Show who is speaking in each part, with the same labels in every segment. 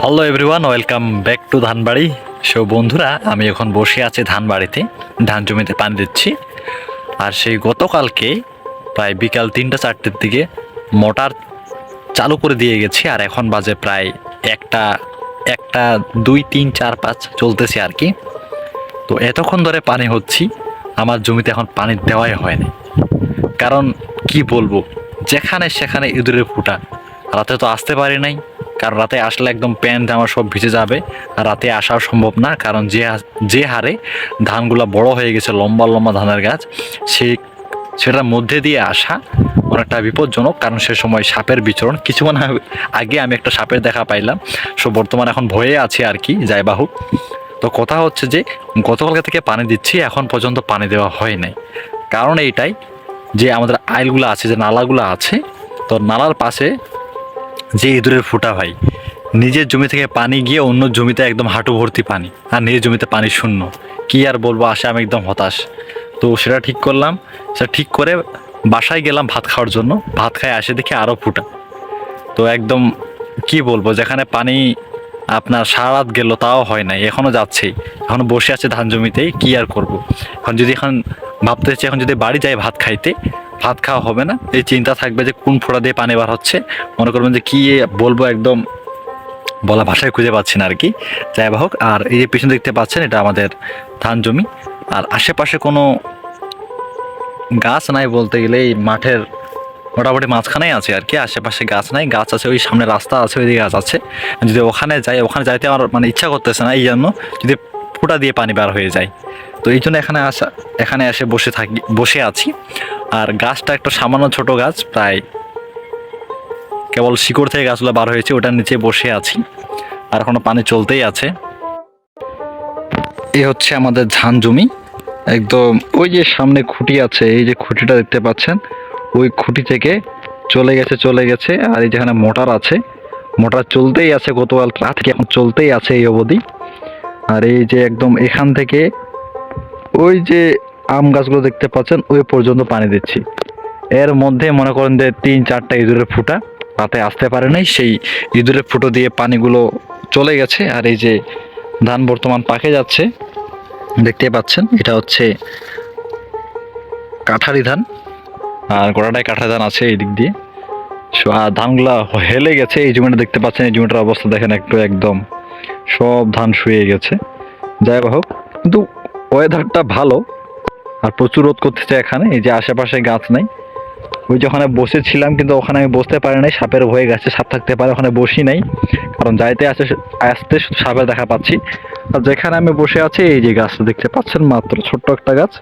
Speaker 1: Hello everyone welcome back to Dhanbari so বন্ধুরা, আমি এখন বসে আছি ধানবাড়িতে ধান জমিতে পানি দিচ্ছি। আর সেই গতকালকে প্রায় বিকাল তিনটা চারটের দিকে মোটর চালু করে দিয়ে গেছি। আর এখন বাজে প্রায় একটা একটা, দুই, তিন, চার, পাঁচ চলতেছে আর কি। তো এতক্ষণ ধরে পানি হচ্ছি, আমার জমিতে এখন পানি দেওয়াই হয়নি। কারণ কি বলব, যেখানে সেখানে ইঁদুরের ফুটা। রাতে তো আসতে পারি নাই। কারণ রাতে আসলে একদম প্যান্ট আমার সব ভিজে যাবে। আর রাতে আসাও সম্ভব না, কারণ যে যে হারে ধানগুলো বড় হয়ে গেছে, লম্বা লম্বা ধানের গাছ, সে, সেটার মধ্যে দিয়ে আসা অনেকটা বিপজ্জনক, কারণ সে সময় সাপের বিচরণ। কিছুক্ষণ আগে- আগে আমি একটা সাপের দেখা পাইলাম। সো বর্তমানে এখন ভয়ে আছে আর কি, যাই বাহুক তো কথা হচ্ছে যে, গতকালকে থেকে পানি দিচ্ছি, এখন পর্যন্ত পানি দেওয়া হয় নাই। কারণ এইটাই যে আমাদের আইলগুলো আছে, যে নালাগুলো আছে, তো নালার পাশে যে ইঁদুরের ফুটা ভাই। নিজের জমি থেকে পানি গিয়ে অন্য জমিতে একদম হাঁটু ভর্তি পানি, আর নিজের জমিতে পানি শূন্য। কি আর বলব আসে আমি একদম হতাশ। তো সেটা ঠিক করলাম। সেটা ঠিক করে বাসায় গেলাম ভাত খাওয়ার জন্য। ভাত খায় আসে দেখি আরও ফুটা। তো একদম কি বলব, যেখানে পানি আপনার সারা রাত গেল তাও হয় নাই এখনও যাচ্ছেই। এখনও বসে আছে ধান জমিতেই, কি আর করব। এখন যদি এখন ভাবতেছি এখন যদি বাড়ি যাই ভাত খাইতে, ভাত খাওয়া হবে না। এই চিন্তা থাকবে যে কোন ফোড়া দিয়ে পানি বার হচ্ছে। মনে করবেন যে কী বলব একদম বলা ভাষায় খুঁজে পাচ্ছি না আর কি। যাই হোক, আর এই যে পিছনে দেখতে পাচ্ছেন, এটা আমাদের ধান জমি। আর আশেপাশে কোনো গাছ নাই বলতে গেলে, এই মাঠের মোটামুটি মাঝখানেই আছে আর কি, আশেপাশে গাছ নাই। গাছ আছে, ওই সামনে রাস্তা আছে, ওইদিকে গাছ আছে। যদি ওখানে যাই, ওখানে যাইতে আমার মানে ইচ্ছা করতেছে না এই জন্য যদি ফুটা দিয়ে পানি বার হয়ে যায়। তো এই জন্য এখানে আসা, এখানে এসে বসে থাকি, বসে আছি। আর গাছটা একটা সামান্য ছোট গাছ, প্রায় কেবল শিকড় থেকে গাছগুলো বার হয়েছে, ওটার নিচে বসে আছি। আর এখনও পানি চলতেই আছে। এই হচ্ছে আমাদের ধান জমি। একদম ওই যে সামনে খুঁটি আছে, এই যে খুঁটিটা দেখতে পাচ্ছেন, ওই খুঁটি থেকে চলে গেছে চলে গেছে। আর এই যেখানে মোটর আছে মোটর চলতেই আছে গতকাল, রাত থেকে এখন চলতেই আছে এই অবধি। আর এই যে একদম এখান থেকে ওই যে আম গাছগুলো দেখতে পাচ্ছেন, ওই পর্যন্ত পানি দিচ্ছি। এর মধ্যে মনে করেন যে তিন চারটা ইঁদুরের ফুটা রাতে আসতে পারে নাই। সেই ইঁদুরের ফুটো দিয়ে পানিগুলো চলে গেছে, আর এই যে ধান বর্তমান পাকে যাচ্ছে, দেখতে পাচ্ছেন, এটা হচ্ছে কাঠারি ধান। আর গোড়াটায় কাঠারি ধান আছে এই দিক দিয়ে। আর ধানগুলা হেলে গেছে, এই জমিটা দেখতে পাচ্ছেন, এই জমিটার অবস্থা দেখেন একটু একদম, সব ধান শুয়ে গেছে। যাই হোক, কিন্তু ওয়েদারটা ভালো, আর প্রচুর রোদ করতেছে এখানে, এই যে আশেপাশে গাছ নাই। ওই যে ওখানে বসেছিলাম, কিন্তু ওখানে আমি বসতে পারি নাই, সাপের হয়ে গেছে, সাপ থাকতে পারে, ওখানে বসি নাই। কারণ যাইতে আসে, আসতে শুধু সাপের দেখা পাচ্ছি। আর যেখানে আমি বসে আছি, এই যে গাছটা দেখতে পাচ্ছেন মাত্র, ছোট্ট একটা গাছ।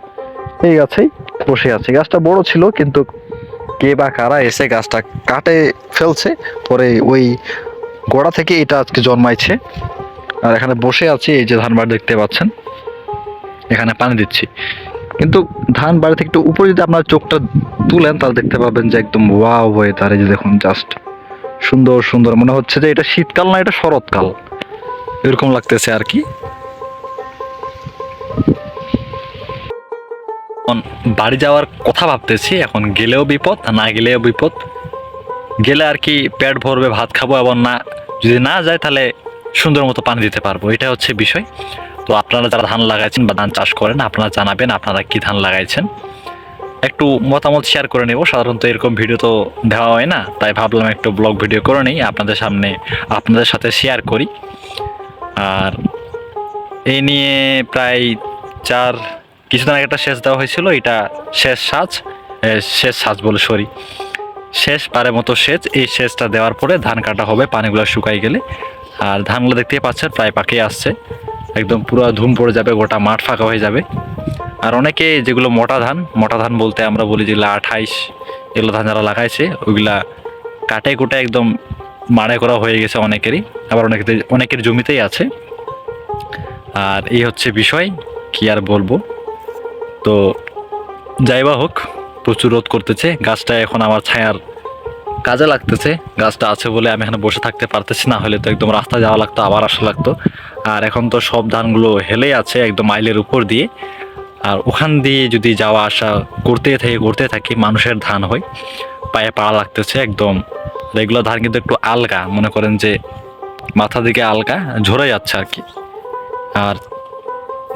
Speaker 1: এই গাছেই বসে আছে। গাছটা বড় ছিল, কিন্তু কে বা কারা এসে গাছটা কাটে ফেলছে, পরে ওই গোড়া থেকে এটা আজকে জন্মাইছে। আর এখানে বসে আছি, এই যে ধান বাড়ি দেখতে পাচ্ছেন। এখানে পানি দিচ্ছি। কিন্তু ধান বাড়ি থেকে একটু উপরে যদি আপনার চোখটা তুলেন, তাহলে দেখতে পাবেন যে একদম ওয়াও হয়ে তার যে দেখুন জাস্ট সুন্দর সুন্দর। মনে হচ্ছে যে এটা শীতকাল না, এটা শরৎকাল। এরকম লাগতেছে আর কি। বাড়ি যাওয়ার কথা ভাবতেছি, এখন গেলেও বিপদ না গেলেও বিপদ। গেলে আর কি পেট ভরবে, ভাত খাব এবং না, যদি না যায় তাহলে সুন্দর মতো পানি দিতে পারব এটা হচ্ছে বিষয়। তো আপনারা যারা ধান লাগাইছেন বা ধান চাষ করেন, আপনারা জানাবেন আপনারা কি ধান লাগাইছেন। একটু মতামত শেয়ার করে নেব। সাধারণত এরকম ভিডিও তো দেওয়া হয় না, তাই ভাবলাম একটু ব্লগ ভিডিও করে নিই, আপনাদের সামনে আপনাদের সাথে শেয়ার করি। আর এই নিয়ে প্রায় চার, কিছুদিন আগে একটা সেচ দেওয়া হয়েছিল, এটা শেষ সাজ শেষ সাজ বলে সরি শেষ পারের মতো সেচ, এই সেচটা দেওয়ার পরে ধান কাটা হবে, পানিগুলো শুকাই গেলে। আর ধানগুলো দেখতেই পাচ্ছেন, প্রায় পাকে আসছে। একদম পুরো ধুম পড়ে যাবে, গোটা মাঠ ফাঁকা হয়ে যাবে। আর অনেকে যেগুলো মোটা ধান মোটা ধান বলতে আমরা বলি যেগুলো আঠাইশ, এগুলো ধান যারা লাগাইছে, ওইগুলা কাটে কুটে একদম মাড়ে করা হয়ে গেছে অনেকেরই। আবার অনেকের অনেকের জমিতেই আছে। আর এই হচ্ছে বিষয়, কি আর বলব? তো যাই বা হোক, প্রচুর রোধ করতেছে, গাছটা এখন আমার ছায়ার কাজে লাগতেছে, গাছটা আছে বলে আমি এখানে বসে থাকতে পারতেছি না, হলে তো একদম রাস্তা যাওয়া লাগতো, আবার আসা লাগতো। আর এখন তো সব ধানগুলো হেলে আছে একদম মাইলের উপর দিয়ে। আর ওখান দিয়ে যদি যাওয়া আসা করতে থেকে, করতে থাকি, মানুষের ধান হয়, পায়ে পাড়া লাগতেছে একদম। রেগুলার ধান কিন্তু একটু আলগা, মনে করেন যে মাথা দিকে আলগা, ঝরে যাচ্ছে আর কি। আর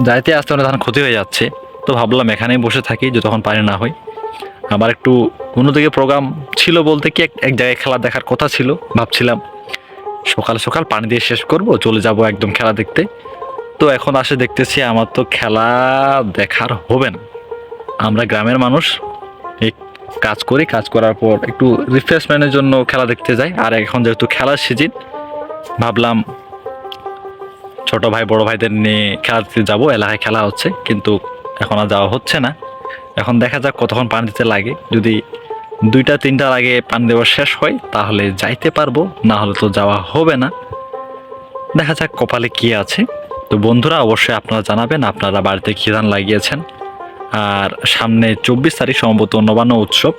Speaker 1: যাইতে আসতে অনেক ধান ক্ষতি হয়ে যাচ্ছে। তো ভাবলাম এখানেই বসে থাকি, যতক্ষণ পানি না হয়। আমার একটু অন্যদিকে প্রোগ্রাম ছিল বলতে কি, এক- জায়গায় খেলা দেখার কথা ছিল। ভাবছিলাম সকাল সকাল পানি দিয়ে শেষ করব, চলে যাব একদম খেলা দেখতে। তো এখন আসে দেখতেছি আমার তো খেলা দেখার হবে না। আমরা গ্রামের মানুষ কাজ করি, কাজ করার পর একটু রিফ্রেশমেন্টের জন্য খেলা দেখতে যাই। আর এখন যেহেতু খেলার সিজন ভাবলাম ছোট ভাই, বড় ভাইদের নিয়ে খেলা দিতে যাব, এলাকায় খেলা হচ্ছে, কিন্তু এখন আর যাওয়া হচ্ছে না। এখন দেখা যাক কতক্ষণ পানি দিতে লাগে। যদি দুইটা, তিনটার আগে পানি দেওয়া শেষ হয়, তাহলে যাইতে পারব, না হলে তো যাওয়া হবে না। দেখা যাক কপালে কি আছে। তো বন্ধুরা, অবশ্যই আপনারা জানাবেন আপনারা বাড়িতে কী ধান লাগিয়েছেন। আর সামনে চব্বিশ তারিখ সম্ভবত নবান্ন উৎসব।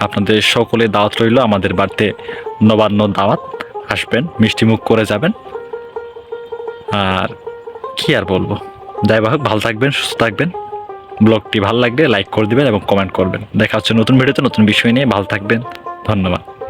Speaker 1: আপনাদের সকলে দাওয়াত রইল, আমাদের বাড়িতে নবান্ন দাওয়াত আসবেন, মিষ্টিমুখ করে যাবেন। আর কি আর বলব? যাই হোক, ভালো থাকবেন, সুস্থ থাকবেন। ব্লগটি ভালো লাগলে লাইক করে দেবেন এবং কমেন্ট করবেন। দেখা হচ্ছে নতুন ভিডিওতে, নতুন বিষয় নিয়ে। ভালো থাকবেন। ধন্যবাদ।